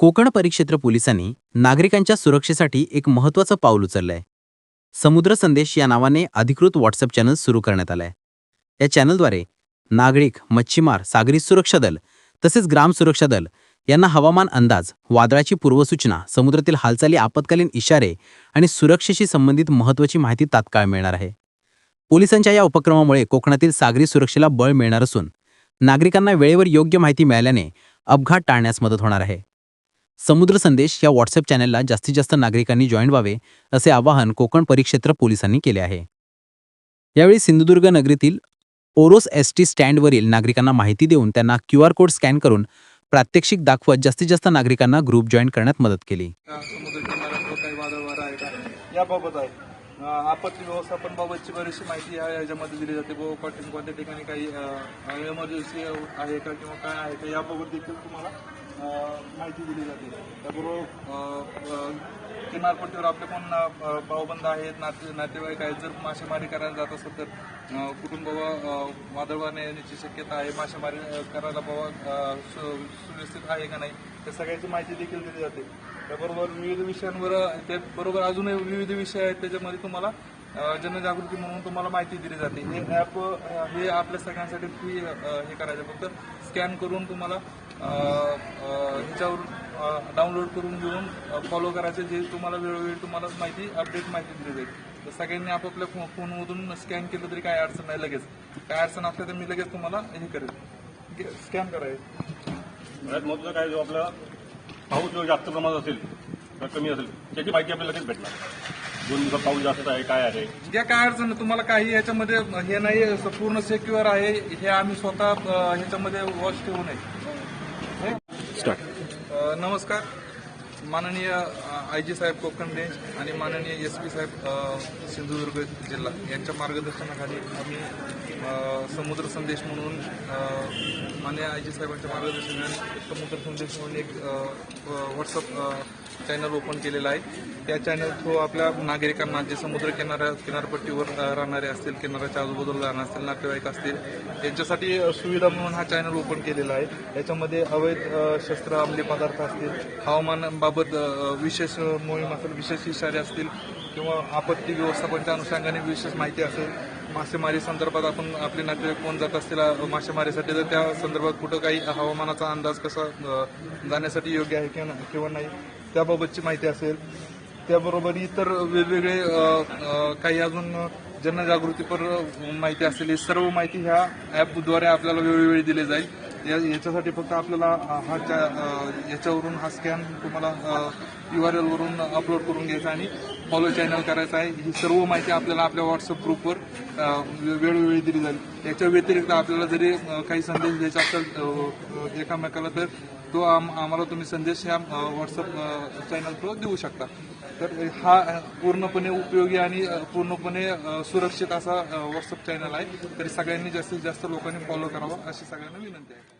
कोकण परिक्षेत्र पोलिसांनी नागरिकांच्या सुरक्षेसाठी एक महत्त्वाचं पाऊल उचललंय. समुद्र संदेश या नावाने अधिकृत व्हॉट्सअप चॅनल सुरू करण्यात आलंय. या चॅनलद्वारे नागरिक मच्छीमार सागरी सुरक्षा दल तसेच ग्राम सुरक्षा दल यांना हवामान अंदाज वादळाची पूर्वसूचना समुद्रातील हालचाली आपत्कालीन इशारे आणि सुरक्षेशी संबंधित महत्त्वाची माहिती तात्काळ मिळणार आहे. पोलिसांच्या या उपक्रमामुळे कोकणातील सागरी सुरक्षेला बळ मिळणार असून नागरिकांना वेळेवर योग्य माहिती मिळाल्याने अपघात टाळण्यास मदत होणार आहे. समुद्र संदेश या व्हॉट्सअप चॅनलला जास्तीत जास्त नागरिकांनी जॉईन व्हावे असे आवाहन कोकण परिक्षेत्र पोलिसांनी केले आहे. यावेळी सिंधुदुर्ग नगरीतील ओरोस एस टी स्टँडवरील नागरिकांना माहिती देऊन त्यांना क्यू आर कोड स्कॅन करून प्रात्यक्षिक दाखवत जास्तीत जास्त नागरिकांना ग्रुप जॉईन करण्यात मदत केली. याबाबत आहे. आपत्ती व्यवस्थापन बाबतची बरीचशी माहिती या याच्यामध्ये दिली जाते. व कोणत्या ठिकाणी काही एमर्जन्सी आहे का किंवा काय आहे का याबाबत देखील तुम्हाला माहिती दिली जाते. त्याबरोबर किनारपट्टीवर आपले कोण भाऊबंद आहेत नाते नातेवाईक आहेत. जर मासेमारी करायला जात असेल तर कुटुंब वादळवाने येण्याची शक्यता आहे. मासेमारी करायला बाबा सु- सुव्यवस्थित आहे का नाही त्या सगळ्याची माहिती देखील दिली जाते. त्याबरोबर विविध विषयांवर त्याबरोबर अजूनही विविध विषय आहेत. त्याच्यामध्ये तुम्हाला जनजागृती म्हणून तुम्हाला माहिती दिली जाते. हे ॲप हे आपल्या सगळ्यांसाठी फ्री हे करायचं. फक्त स्कॅन करून तुम्हाला ह्याच्यावर डाउनलोड करून घेऊन फॉलो करायचे. जे तुम्हाला वेळोवेळी तुम्हाला माहिती अपडेट माहिती दिली जाईल. तर सगळ्यांनी आपापल्या फो फोनमधून स्कॅन केलं तरी काय अडचण नाही लगेच. काय अडचण असल्या तर मी लगेच तुम्हाला हे करेल. स्कॅन करायचं. सगळ्यात काय जो आपला पाऊस जो जास्त प्रमाणात असेल कमी असेल त्याची माहिती आपल्याला लगेच भेटणार. दोन दिवसात पाऊस जास्त आहे काय आहे? ज्या काय अडचण नाही, तुम्हाला काही याच्यामध्ये हे नाही असं पूर्ण सेक्युअर आहे हे आम्ही स्वतः अ, ह्याच्यामध्ये वॉच ठेवू नये. अ, नमस्कार. माननीय आय जी साहेब कोकण रेंज आणि माननीय एस पी साहेब अ, सिंधुदुर्ग जिल्हा. यांच्या मार्गदर्शनाखाली आम्ही अ, समुद्र संदेश म्हणून अ, माननीय आय जी साहेबांच्या मार्गदर्शनाने समुद्र संदेश म्हणून एक व्हॉट्सअप चॅनल ओपन केलेलं आहे. त्या चॅनल थ्रू आपल्या नागरिकांना जे समुद्र किनाऱ्या किनारपट्टीवर राहणारे असतील किनाऱ्याच्या आजूबाजूला राहणार असतील नातेवाईक असतील त्यांच्यासाठी सुविधा म्हणून हा चॅनल ओपन केलेला आहे. याच्यामध्ये अवैध शस्त्र अंमली पदार्थ असतील हवामानाबाबत विशेष मोहीम असेल विशेष इशारे असतील किंवा आपत्ती व्यवस्थापनच्या अनुषंगाने विशेष माहिती असेल मासेमारी संदर्भात आपण आपले नातेवाईक कोण जात असतील मासेमारीसाठी तर त्या संदर्भात कुठं काही हवामानाचा अंदाज कसा जाण्यासाठी योग्य आहे किंवा किंवा नाही त्याबाबतची माहिती असेल. त्याबरोबर इतर वेगवेगळे काही अजून जनजागृतीपर माहिती असेल ही सर्व माहिती ह्या ॲपद्वारे आपल्याला वेळोवेळी दिली जाईल. या याच्यासाठी फक्त आपल्याला हा याच्यावरून हा स्कॅन तुम्हाला यू आर एलवरून अपलोड करून घ्यायचा आणि फॉलो चॅनल करायचं आहे. ही सर्व माहिती आपल्याला आपल्या व्हॉट्सअप ग्रुपवर वेळोवेळी दिली जाईल. याच्या व्यतिरिक्त आपल्याला जरी काही संदेश द्यायचा असेल एकामेकाला तर तो आम आम्हाला तुम्ही संदेश ह्या व्हॉट्सअप चॅनल थ्रू देऊ शकता. तर हा पूर्णपणे उपयोगी आणि पूर्णपणे सुरक्षित असा व्हॉट्सअप चॅनल आहे. तरी सगळ्यांनी जास्तीत जास्त लोकांनी फॉलो करावा अशी सगळ्यांना विनंती आहे.